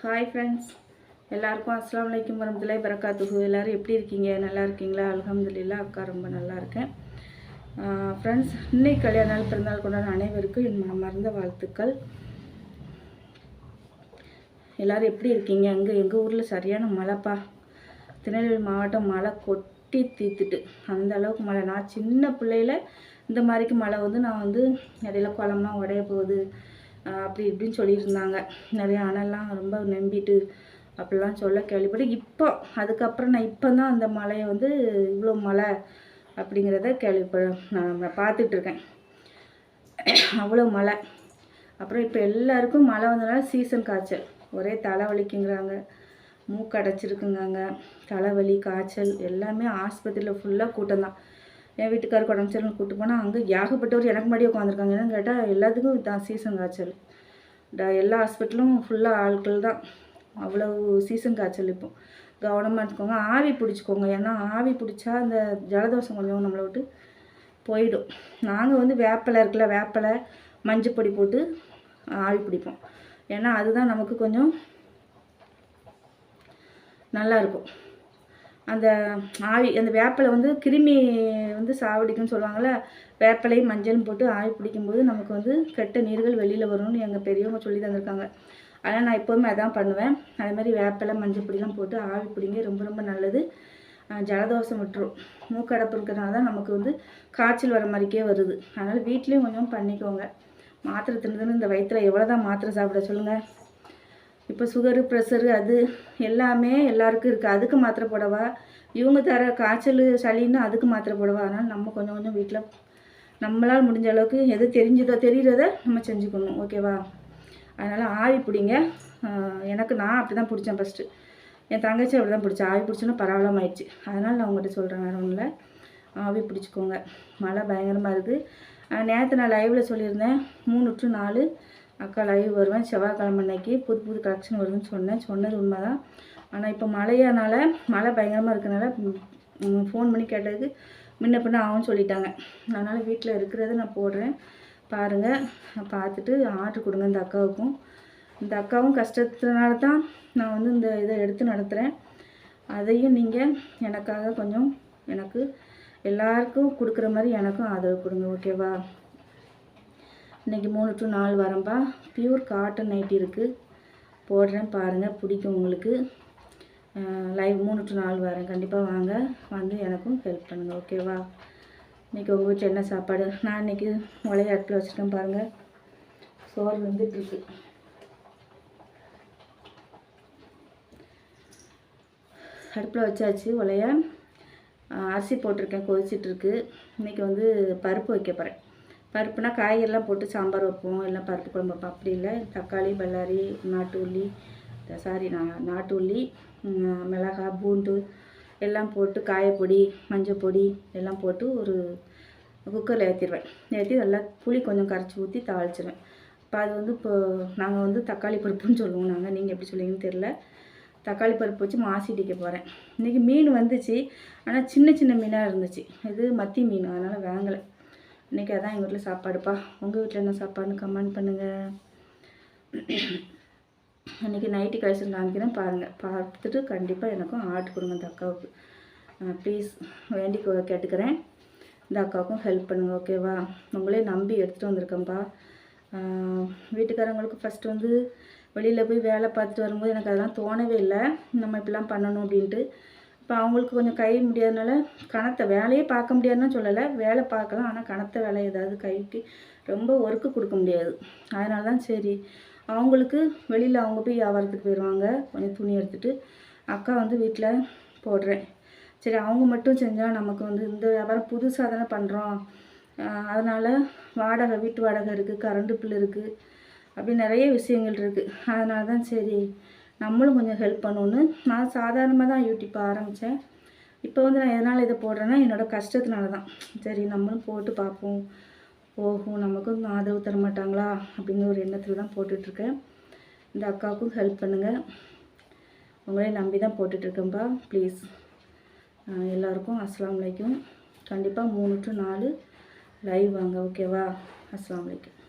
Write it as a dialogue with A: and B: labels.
A: hi friends எல்லாருக்கும் அஸ்லாம் வலைக்கம் வரமத்துலாய் பரக்காத்துகு எல்லோரும் எப்படி இருக்கீங்க நல்லா இருக்கீங்களா அலகம்துல்லா அக்கா ரொம்ப நல்லா இருக்கேன் ஃப்ரெண்ட்ஸ் இன்னைக்கு கல்யாண நாள் பிறந்தநாள் கொண்டாட அனைவருக்கும் என் மறந்த வாழ்த்துக்கள் எல்லோரும் எப்படி இருக்கீங்க அங்கே எங்கள் ஊரில் சரியான மழைப்பா திருநெல்வேலி மாவட்டம் மழை கொட்டி தீத்துட்டு அந்த அளவுக்கு மழை நான் சின்ன பிள்ளையில் இந்த மாதிரிக்கு மழை வந்து நான் வந்து இடையில குளம்லாம் உடைய போகுது அப்படி இப்படின்னு சொல்லியிருந்தாங்க நிறைய அணெல்லாம் ரொம்ப நம்பிட்டு அப்படிலாம் சொல்ல கேள்விப்பட்டு இப்போ அதுக்கப்புறம் நான் இப்போ தான் அந்த மலையை வந்து இவ்வளோ மலை அப்படிங்கிறத கேள்விப்ப நான் பார்த்துட்ருக்கேன் அவ்வளோ மழை அப்புறம் இப்போ எல்லாருக்கும் மழை வந்ததுனால சீசன் காய்ச்சல் ஒரே தலைவலிக்குங்கிறாங்க மூக்கடைச்சிருக்குங்க தலைவலி காய்ச்சல் எல்லாமே ஆஸ்பத்திரியில் ஃபுல்லாக கூட்டம் தான் என் வீட்டுக்காருக்கு உடம்பு சரியில்லை கூப்பிட்டு போனால் அங்கே ஏகப்பட்டவர் எனக்கு முன்னாடி உட்காந்துருக்காங்க என்னன்னு கேட்டால் எல்லாத்துக்கும் தான் சீசன் காய்ச்சல் எல்லா ஹாஸ்பிட்டலும் ஃபுல்லாக ஆட்கள் தான் அவ்வளோ சீசன் காய்ச்சல் இப்போ கவனமாக இருந்துக்கோங்க ஆவி பிடிச்சிக்கோங்க ஏன்னா ஆவி பிடிச்சா அந்த ஜலதோஷம் கொஞ்சம் நம்மளை விட்டு போயிடும் நாங்கள் வந்து வேப்பலை இருக்குல்ல வேப்பலை மஞ்சப்பொடி போட்டு ஆவி பிடிப்போம் ஏன்னா அதுதான் நமக்கு கொஞ்சம் நல்லாயிருக்கும் அந்த ஆவி அந்த வேப்பிலை வந்து கிருமி வந்து சாவடிக்கும்னு சொல்லுவாங்கள்ல வேப்பிலையும் மஞ்சளும் போட்டு ஆவி பிடிக்கும்போது நமக்கு வந்து கெட்ட நீர்கள் வெளியில் வரும்னு எங்கள் பெரியவங்க சொல்லி தந்திருக்காங்க அதனால் நான் எப்போவுமே அதான் பண்ணுவேன் அது மாதிரி வேப்பிலை மஞ்சள் பொடிலாம் போட்டு ஆவி பிடிங்க ரொம்ப ரொம்ப நல்லது ஜலதோஷம் விட்டுரும் மூக்கடைப்பு இருக்கிறதுனால தான் நமக்கு வந்து காய்ச்சல் வர மாதிரிக்கே வருது அதனால் வீட்லேயும் கொஞ்சம் பண்ணிக்கோங்க மாத்திரை தின்னு இந்த வயிற்றில் எவ்வளோ தான் மாத்திரை சாப்பிட சொல்லுங்கள் இப்போ சுகரு ப்ரெஷரு அது எல்லாமே எல்லாருக்கும் இருக்குது அதுக்கு மாத்திரை போடவா இவங்க தர காய்ச்சல் சளின்னு அதுக்கு மாத்திரை போடவா அதனால் நம்ம கொஞ்சம் கொஞ்சம் வீட்டில் நம்மளால் முடிஞ்ச அளவுக்கு எது தெரிஞ்சதோ தெரிகிறத நம்ம செஞ்சுக்கணும் ஓகேவா அதனால் ஆவி பிடிங்க எனக்கு நான் அப்படி தான் பிடிச்சேன் ஃபஸ்ட்டு என் தங்கச்சி அப்படி தான் பிடிச்சேன் ஆவி பிடிச்சோன்னா பரவலம் ஆயிடுச்சு அதனால் நான் உங்கள்கிட்ட சொல்கிறேன் வேறு ஒன்றில் ஆவி பிடிச்சிக்கோங்க மழை பயங்கரமாக இருக்குது நேற்று நான் லைவில் சொல்லியிருந்தேன் மூணு டு நாலு அக்கா லைவ் வருவேன் செவ்வாய்க்கிழமை அன்னைக்கு புது புது கலெக்ஷன் வருதுன்னு சொன்னேன் சொன்னது உண்மை தான் ஆனால் இப்போ மழையானால மழை பயங்கரமாக இருக்கிறனால ஃபோன் பண்ணி கேட்டதுக்கு முன்ன பின்ன ஆகும்னு சொல்லிட்டாங்க அதனால் வீட்டில் இருக்கிறத நான் போடுறேன் பாருங்கள் பார்த்துட்டு ஆர்டர் கொடுங்க இந்த அக்காவுக்கும் இந்த அக்காவும் கஷ்டத்தினால தான் நான் வந்து இந்த இதை எடுத்து நடத்துகிறேன் அதையும் நீங்கள் எனக்காக கொஞ்சம் எனக்கு எல்லாருக்கும் கொடுக்குற மாதிரி எனக்கும் ஆதரவு கொடுங்க ஓகேவா இன்றைக்கி மூணு டு நாலு வரம்பா பியூர் காட்டன் நைட்டி இருக்குது போடுறேன் பாருங்கள் பிடிக்கும் உங்களுக்கு லைவ் மூணு டு நாலு வரேன் கண்டிப்பாக வாங்க வந்து எனக்கும் ஹெல்ப் பண்ணுங்கள் ஓகேவா இன்றைக்கி உங்கள் வீட்டில் என்ன சாப்பாடு நான் இன்றைக்கி முளைய இடத்துல வச்சுருக்கேன் பாருங்கள் சோறு வந்துட்டுருக்கு அடுப்பில் வச்சாச்சு உலைய அரிசி போட்டிருக்கேன் கொதிச்சிட்ருக்கு இன்றைக்கி வந்து பருப்பு வைக்க போகிறேன் பருப்புனா காய்கறிலாம் போட்டு சாம்பார் வைப்போம் எல்லாம் பருப்பு குழம்பு வைப்போம் அப்படி இல்லை தக்காளி பல்லாரி நாட்டு உள்ளி சாரி நான் நாட்டு உள்ளி மிளகாய் பூண்டு எல்லாம் போட்டு காயப்பொடி மஞ்சள் பொடி எல்லாம் போட்டு ஒரு குக்கரில் ஏற்றிடுவேன் ஏற்றி நல்லா புளி கொஞ்சம் கரைச்சி ஊற்றி தாளிச்சிடுவேன் இப்போ அது வந்து இப்போது நாங்கள் வந்து தக்காளி பருப்புன்னு சொல்லுவோம் நாங்கள் நீங்கள் எப்படி சொல்லுவீங்கன்னு தெரில தக்காளி பருப்பு வச்சு மாசி போகிறேன் இன்றைக்கி மீன் வந்துச்சு ஆனால் சின்ன சின்ன மீனாக இருந்துச்சு இது மத்தி மீன் அதனால் வாங்கலை இன்றைக்கி அதான் எங்கள் வீட்டில் சாப்பாடுப்பா உங்கள் வீட்டில் என்ன சாப்பாடுன்னு கமெண்ட் பண்ணுங்கள் இன்றைக்கி நைட்டு கழிச்சு காமிக்கிறேன் பாருங்கள் பார்த்துட்டு கண்டிப்பாக எனக்கும் ஆர்டர் கொடுங்க இந்த அக்காவுக்கு ப்ளீஸ் வேண்டி கேட்டுக்கிறேன் இந்த அக்காவுக்கும் ஹெல்ப் பண்ணுங்கள் ஓகேவா உங்களே நம்பி எடுத்துகிட்டு வந்திருக்கேன்ப்பா வீட்டுக்காரங்களுக்கு ஃபஸ்ட்டு வந்து வெளியில் போய் வேலை பார்த்துட்டு வரும்போது எனக்கு அதெல்லாம் தோணவே இல்லை நம்ம இப்படிலாம் பண்ணணும் அப்படின்ட்டு இப்போ அவங்களுக்கு கொஞ்சம் கை முடியாதனால கணத்தை வேலையே பார்க்க முடியாதுன்னு சொல்லலை வேலை பார்க்கலாம் ஆனால் கணத்தை வேலை ஏதாவது கைக்கு ரொம்ப ஒர்க்கு கொடுக்க முடியாது அதனால தான் சரி அவங்களுக்கு வெளியில் அவங்க போய் வியாபாரத்துக்கு போயிடுவாங்க கொஞ்சம் துணி எடுத்துகிட்டு அக்கா வந்து வீட்டில் போடுறேன் சரி அவங்க மட்டும் செஞ்சால் நமக்கு வந்து இந்த வியாபாரம் புதுசாக தானே பண்ணுறோம் அதனால் வாடகை வீட்டு வாடகை இருக்குது கரண்ட் பில் இருக்குது அப்படி நிறைய விஷயங்கள் இருக்குது அதனால தான் சரி நம்மளும் கொஞ்சம் ஹெல்ப் பண்ணணும்னு நான் சாதாரணமாக தான் யூடியூப் ஆரம்பித்தேன் இப்போ வந்து நான் எதனால் இதை போடுறேன்னா என்னோடய கஷ்டத்தினால தான் சரி நம்மளும் போட்டு பார்ப்போம் ஓஹோ நமக்கும் ஆதரவு தர மாட்டாங்களா அப்படிங்கிற ஒரு எண்ணத்தில் தான் போட்டுட்ருக்கேன் இந்த அக்காவுக்கும் ஹெல்ப் பண்ணுங்கள் உங்களே நம்பி தான் போட்டுட்ருக்கேன்ப்பா ப்ளீஸ் எல்லாருக்கும் அஸ்லாம் வலைக்கும் கண்டிப்பாக மூணு டு நாலு லைவ் வாங்க ஓகேவா அஸ்லாம் வலைக்கும்